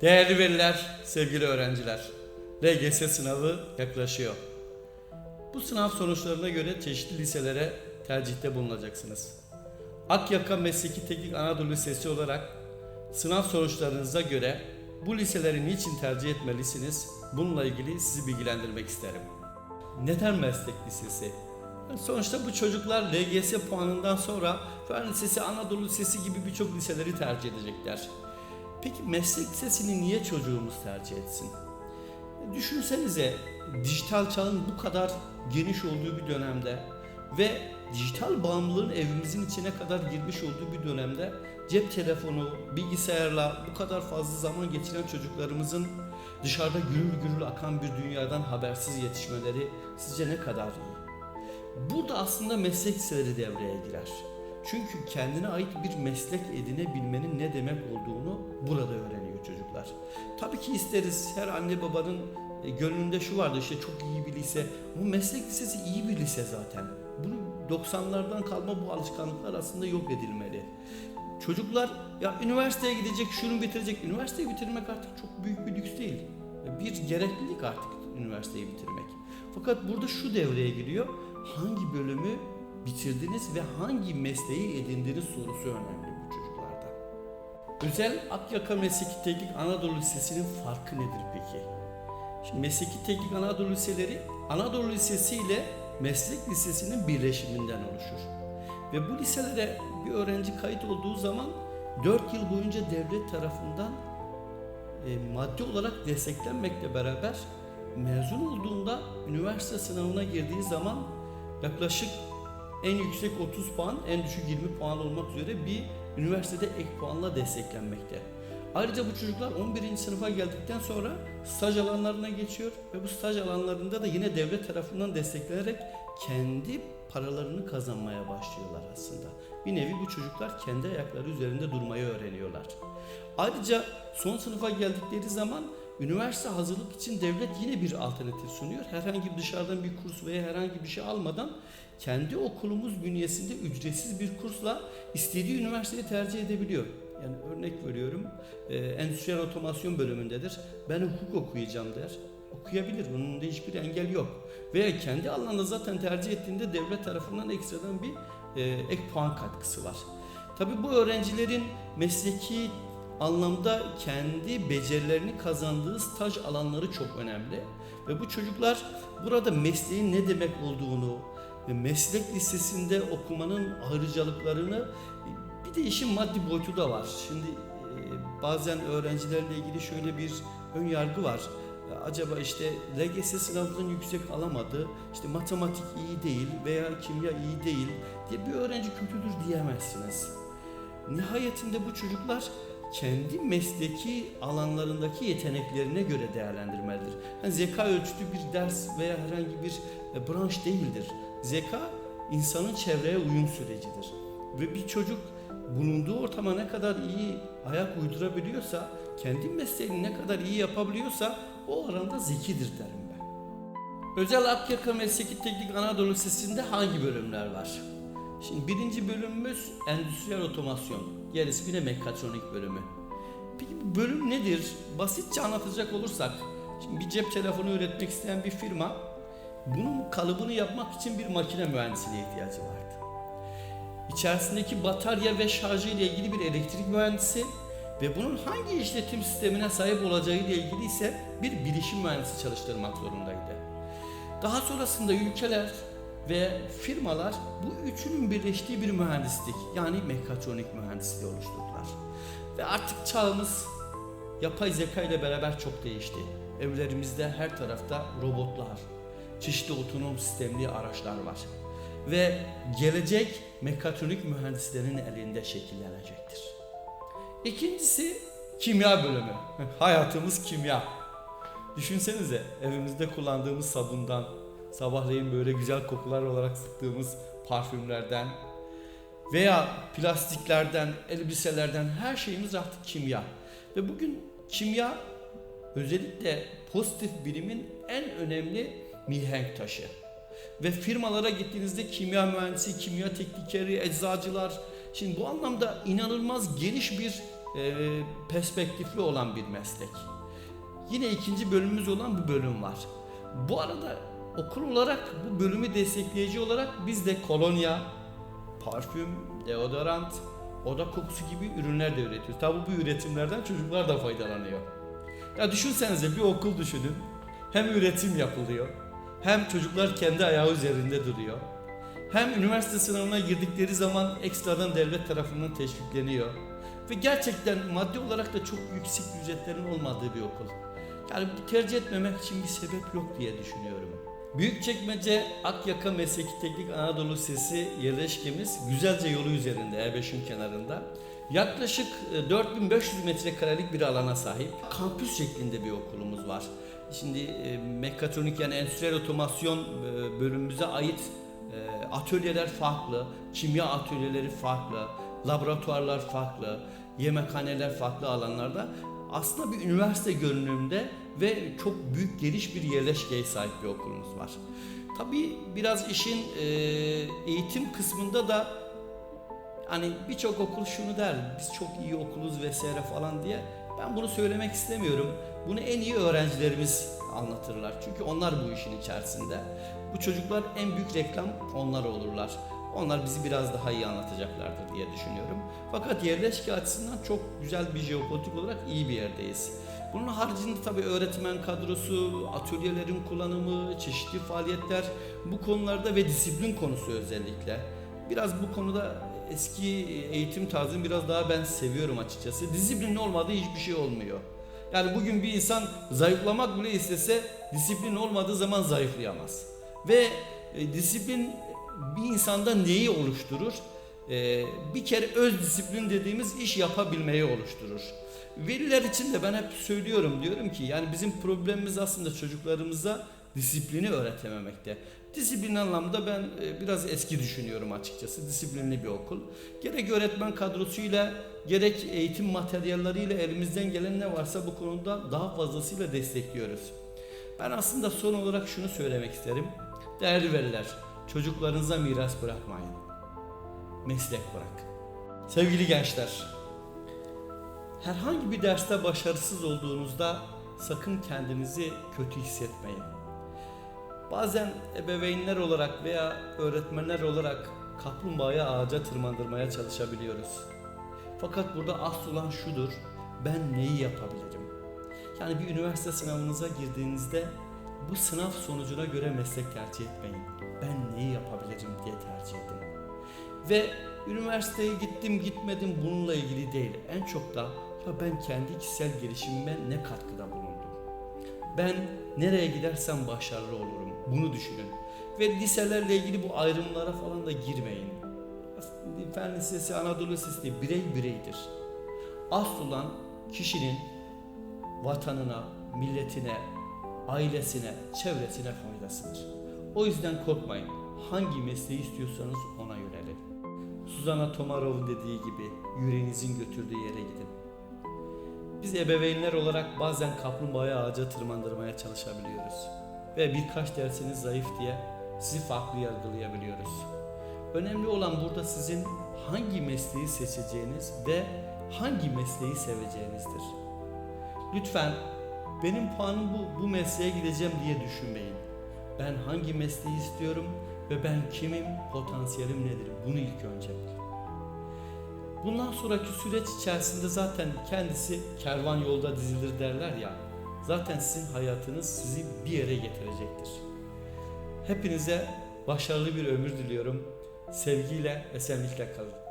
Değerli veliler, sevgili öğrenciler, LGS sınavı yaklaşıyor. Bu sınav sonuçlarına göre çeşitli liselere tercihte bulunacaksınız. Akyaka Mesleki Teknik Anadolu Lisesi olarak sınav sonuçlarınıza göre bu liseleri niçin tercih etmelisiniz? Bununla ilgili sizi bilgilendirmek isterim. Neden meslek lisesi? Sonuçta bu çocuklar LGS puanından sonra Fen Lisesi, Anadolu Lisesi gibi birçok liseleri tercih edecekler. Peki meslek lisesini niye çocuğumuz tercih etsin? Düşünsenize dijital çağın bu kadar geniş olduğu bir dönemde ve dijital bağımlılığın evimizin içine kadar girmiş olduğu bir dönemde cep telefonu, bilgisayarla bu kadar fazla zaman geçiren çocuklarımızın dışarıda gürül gürül akan bir dünyadan habersiz yetişmeleri sizce ne kadar iyi? Burada aslında meslek liseleri devreye girer. Çünkü kendine ait bir meslek edinebilmenin ne demek olduğunu burada öğreniyor çocuklar. Tabii ki isteriz her anne babanın e, gönlünde şu vardı işte çok iyi bir lise. Bu meslek lisesi iyi bir lise zaten. Bunu 90'lardan kalma bu alışkanlıklar aslında yok edilmeli. Çocuklar ya üniversiteye gidecek, şunu bitirecek. Üniversiteyi bitirmek artık çok büyük bir lüks değil. Bir gereklilik artık üniversiteyi bitirmek. Fakat burada şu devreye giriyor. Hangi bölümü bitirdiniz ve hangi mesleği edindiniz sorusu önemli bu çocuklarda. Özel Akyaka Mesleki Teknik Anadolu Lisesi'nin farkı nedir peki? Şimdi Mesleki Teknik Anadolu Liseleri Anadolu Lisesi ile Meslek Lisesi'nin birleşiminden oluşur. Ve bu liselere bir öğrenci kayıt olduğu zaman 4 yıl boyunca devlet tarafından e, maddi olarak desteklenmekle beraber mezun olduğunda üniversite sınavına girdiği zaman yaklaşık en yüksek 30 puan, en düşük 20 puan olmak üzere bir üniversitede ek puanla desteklenmekte. Ayrıca bu çocuklar 11. sınıfa geldikten sonra staj alanlarına geçiyor ve bu staj alanlarında da yine devlet tarafından desteklenerek kendi paralarını kazanmaya başlıyorlar aslında. Bir nevi bu çocuklar kendi ayakları üzerinde durmayı öğreniyorlar. Ayrıca son sınıfa geldikleri zaman üniversite hazırlık için devlet yine bir alternatif sunuyor. Herhangi bir dışarıdan bir kurs veya herhangi bir şey almadan kendi okulumuz bünyesinde ücretsiz bir kursla istediği üniversiteyi tercih edebiliyor. Yani örnek veriyorum, e, endüstriyel otomasyon bölümündedir. Ben hukuk okuyacağım der. Okuyabilir, bunun da hiçbir engel yok. Veya kendi alanında zaten tercih ettiğinde devlet tarafından ekstradan bir e, ek puan katkısı var. Tabii bu öğrencilerin mesleki anlamda kendi becerilerini kazandığı staj alanları çok önemli. Ve bu çocuklar burada mesleğin ne demek olduğunu ve meslek lisesinde okumanın ayrıcalıklarını bir de işin maddi boyutu da var. Şimdi e, bazen öğrencilerle ilgili şöyle bir ön yargı var. Ya Acaba işte LGS sınavından yüksek alamadı, işte matematik iyi değil veya kimya iyi değil diye bir öğrenci kötüdür diyemezsiniz. Nihayetinde bu çocuklar kendi mesleki alanlarındaki yeteneklerine göre değerlendirmelidir. Yani zeka ölçütü bir ders veya herhangi bir e, branş değildir. Zeka insanın çevreye uyum sürecidir. Ve bir çocuk bulunduğu ortama ne kadar iyi ayak uydurabiliyorsa, kendi mesleğini ne kadar iyi yapabiliyorsa o oranda zekidir derim ben. Özel Akyaka Mesleki Teknik Anadolu Lisesi'nde hangi bölümler var? Şimdi birinci bölümümüz endüstriyel otomasyon. Gerisi bir de mekatronik bölümü. Peki bu bölüm nedir? Basitçe anlatacak olursak, şimdi bir cep telefonu üretmek isteyen bir firma bunun kalıbını yapmak için bir makine mühendisliğine ihtiyacı vardı. İçerisindeki batarya ve şarjı ile ilgili bir elektrik mühendisi ve bunun hangi işletim sistemine sahip olacağı ile ilgili ise bir bilişim mühendisi çalıştırmak zorundaydı. Daha sonrasında ülkeler ve firmalar bu üçünün birleştiği bir mühendislik yani mekatronik mühendisliği oluşturdular. Ve artık çağımız yapay zeka ile beraber çok değişti. Evlerimizde her tarafta robotlar, çeşitli otonom sistemli araçlar var. Ve gelecek mekatronik mühendislerin elinde şekillenecektir. İkincisi kimya bölümü. Hayatımız kimya. Düşünsenize evimizde kullandığımız sabundan, sabahleyin böyle güzel kokular olarak sıktığımız parfümlerden veya plastiklerden, elbiselerden her şeyimiz artık kimya. Ve bugün kimya özellikle pozitif bilimin en önemli mihenk taşı. Ve firmalara gittiğinizde kimya mühendisi, kimya teknikeri, eczacılar. Şimdi bu anlamda inanılmaz geniş bir e, perspektifli olan bir meslek. Yine ikinci bölümümüz olan bu bölüm var. Bu arada okul olarak bu bölümü destekleyici olarak biz de kolonya, parfüm, deodorant, oda kokusu gibi ürünler de üretiyoruz. Tabi bu üretimlerden çocuklar da faydalanıyor. Ya düşünsenize bir okul düşünün. Hem üretim yapılıyor, hem çocuklar kendi ayağı üzerinde duruyor. Hem üniversite sınavına girdikleri zaman ekstradan devlet tarafından teşvikleniyor. Ve gerçekten maddi olarak da çok yüksek ücretlerin olmadığı bir okul. Yani tercih etmemek için bir sebep yok diye düşünüyorum. Büyükçekmece Akyaka Mesleki Teknik Anadolu Lisesi yerleşkemiz Güzelce yolu üzerinde E5'in kenarında. Yaklaşık e, 4500 metrekarelik bir alana sahip. Kampüs şeklinde bir okulumuz var. Şimdi e, mekatronik yani endüstriyel otomasyon e, bölümümüze ait e, atölyeler farklı, kimya atölyeleri farklı, laboratuvarlar farklı, yemekhaneler farklı alanlarda aslında bir üniversite görünümünde ve çok büyük geniş bir yerleşkeye sahip bir okulumuz var. Tabii biraz işin e, eğitim kısmında da hani birçok okul şunu der, biz çok iyi okuluz vesaire falan diye. Ben bunu söylemek istemiyorum. Bunu en iyi öğrencilerimiz anlatırlar. Çünkü onlar bu işin içerisinde. Bu çocuklar en büyük reklam onlar olurlar. Onlar bizi biraz daha iyi anlatacaklardır diye düşünüyorum. Fakat yerleşke açısından çok güzel bir jeopolitik olarak iyi bir yerdeyiz. Bunun haricinde tabii öğretmen kadrosu, atölyelerin kullanımı, çeşitli faaliyetler bu konularda ve disiplin konusu özellikle. Biraz bu konuda eski eğitim tarzını biraz daha ben seviyorum açıkçası. Disiplin olmadığı hiçbir şey olmuyor. Yani bugün bir insan zayıflamak bile istese disiplin olmadığı zaman zayıflayamaz. Ve e, disiplin bir insanda neyi oluşturur? E, bir kere öz disiplin dediğimiz iş yapabilmeyi oluşturur. Veliler için de ben hep söylüyorum diyorum ki yani bizim problemimiz aslında çocuklarımıza disiplini öğretememekte. Disiplin anlamda ben e, biraz eski düşünüyorum açıkçası. Disiplinli bir okul. Gerek öğretmen kadrosuyla gerek eğitim materyalleriyle elimizden gelen ne varsa bu konuda daha fazlasıyla destekliyoruz. Ben aslında son olarak şunu söylemek isterim. Değerli veliler, çocuklarınıza miras bırakmayın. Meslek bırak. Sevgili gençler, herhangi bir derste başarısız olduğunuzda sakın kendinizi kötü hissetmeyin. Bazen ebeveynler olarak veya öğretmenler olarak kaplumbağayı ağaca tırmandırmaya çalışabiliyoruz. Fakat burada asıl olan şudur, ben neyi yapabilirim? Yani bir üniversite sınavınıza girdiğinizde bu sınav sonucuna göre meslek tercih etmeyin. Ben neyi yapabilirim diye tercih edin. Ve üniversiteye gittim gitmedim bununla ilgili değil. En çok da ya ben kendi kişisel gelişimime ne katkıda bulundum? Ben nereye gidersem başarılı olurum. Bunu düşünün. Ve liselerle ilgili bu ayrımlara falan da girmeyin. Fen Lisesi, Anadolu Lisesi birey bireydir. Asıl olan kişinin vatanına, milletine, ailesine, çevresine faydasıdır. O yüzden korkmayın. Hangi mesleği istiyorsanız ona yönelin. Suzana Tomarov dediği gibi yüreğinizin götürdüğü yere gidin. Biz ebeveynler olarak bazen kaplumbağayı ağaca tırmandırmaya çalışabiliyoruz. Ve birkaç dersiniz zayıf diye sizi farklı yargılayabiliyoruz. Önemli olan burada sizin hangi mesleği seçeceğiniz ve hangi mesleği seveceğinizdir. Lütfen benim puanım bu, bu mesleğe gideceğim diye düşünmeyin. Ben hangi mesleği istiyorum ve ben kimim, potansiyelim nedir? Bunu ilk önce bilin. Bundan sonraki süreç içerisinde zaten kendisi kervan yolda dizilir derler ya. Zaten sizin hayatınız sizi bir yere getirecektir. Hepinize başarılı bir ömür diliyorum. Sevgiyle, esenlikle kalın.